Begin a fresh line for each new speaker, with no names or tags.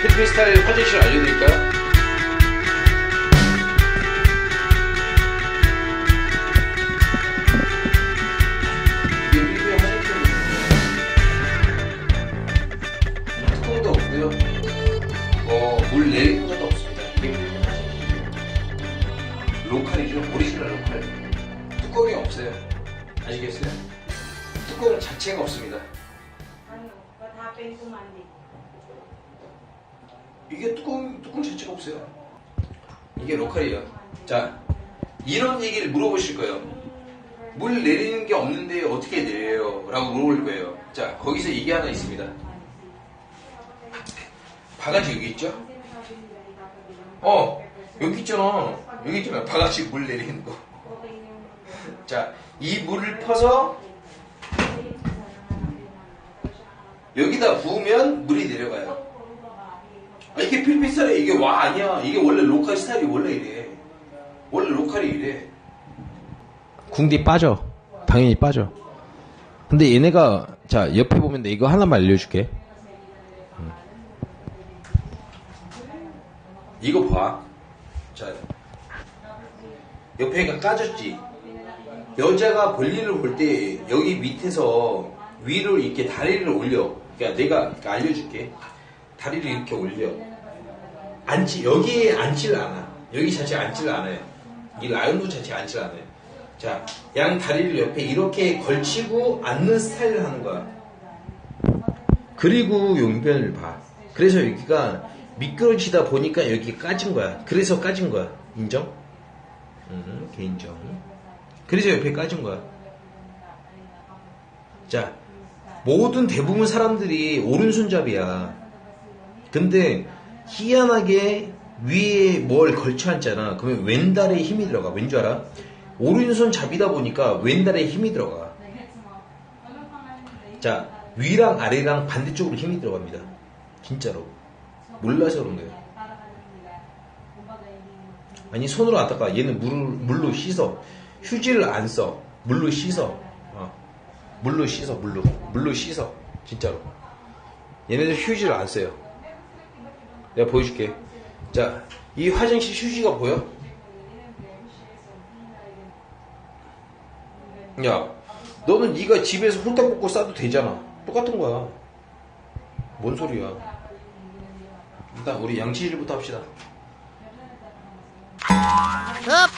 필리핀 스타일 화장실 알려드릴까요? 뚜껑도 없고요. 어, 물 내리는 것도 없습니다. 로컬이죠. 오리지널 로컬. 뚜껑이 없어요. 아시겠어요? 뚜껑 자체가 없습니다.
Ano, what happened to Monday?
이게 뚜껑, 뚜껑 자체가 없어요. 이게 로컬이에요. 자, 이런 얘기를 물어보실 거예요. 물 내리는 게 없는데 어떻게 내려요? 라고 물어볼 거예요. 자, 거기서 이게 하나 있습니다. 바가지 여기 있죠? 어, 여기 있잖아. 여기 있잖아. 바가지 물 내리는 거. 자, 이 물을 퍼서 여기다 부으면 물이 내려가요. 아, 이게 필리핀 스타일이야. 이게 와 아니야. 이게 원래 로컬 스타일이 원래 이래. 원래 로컬이 이래.
궁디 빠져. 당연히 빠져. 근데 얘네가 자 옆에 보면 돼. 이거 하나만 알려줄게.
이거 봐. 자, 옆에가 까졌지. 여자가 볼일을 볼 때 여기 밑에서 위로 이렇게 다리를 올려. 그러니까 내가 그러니까 알려줄게. 다리를 이렇게 올려. 앉지 여기에 앉지를 않아. 여기 자체 앉지를 않아요. 이 라이온도 자체 앉지를 않아요. 자, 양 다리를 옆에 이렇게 걸치고 앉는 스타일을 하는 거야. 그리고 용변을 봐. 그래서 여기가 미끄러지다 보니까 여기 까진 거야. 그래서 까진 거야. 인정? 음, 개인정. 그래서 옆에 까진 거야. 자, 모든 대부분 사람들이 오른손잡이야. 근데 희한하게 위에 뭘 걸쳐 앉잖아. 그러면 왼다리에 힘이 들어가. 왠 줄 알아? 오른손 잡이다 보니까 왼다리에 힘이 들어가. 자, 위랑 아래랑 반대쪽으로 힘이 들어갑니다. 진짜로. 몰라서 그런 거예요. 아니, 손으로 안 닦아. 얘는 물, 물로 씻어. 휴지를 안 써. 물로 씻어. 어. 물로 씻어, 물로. 물로 씻어. 진짜로. 얘네들 휴지를 안 써요. 내가 보여줄게. 자, 이 화장실 휴지가 보여? 야, 너는 네가 집에서 홀딱 벗고 싸도 되잖아. 똑같은 거야. 뭔 소리야? 일단 우리 양치질부터 합시다.
흡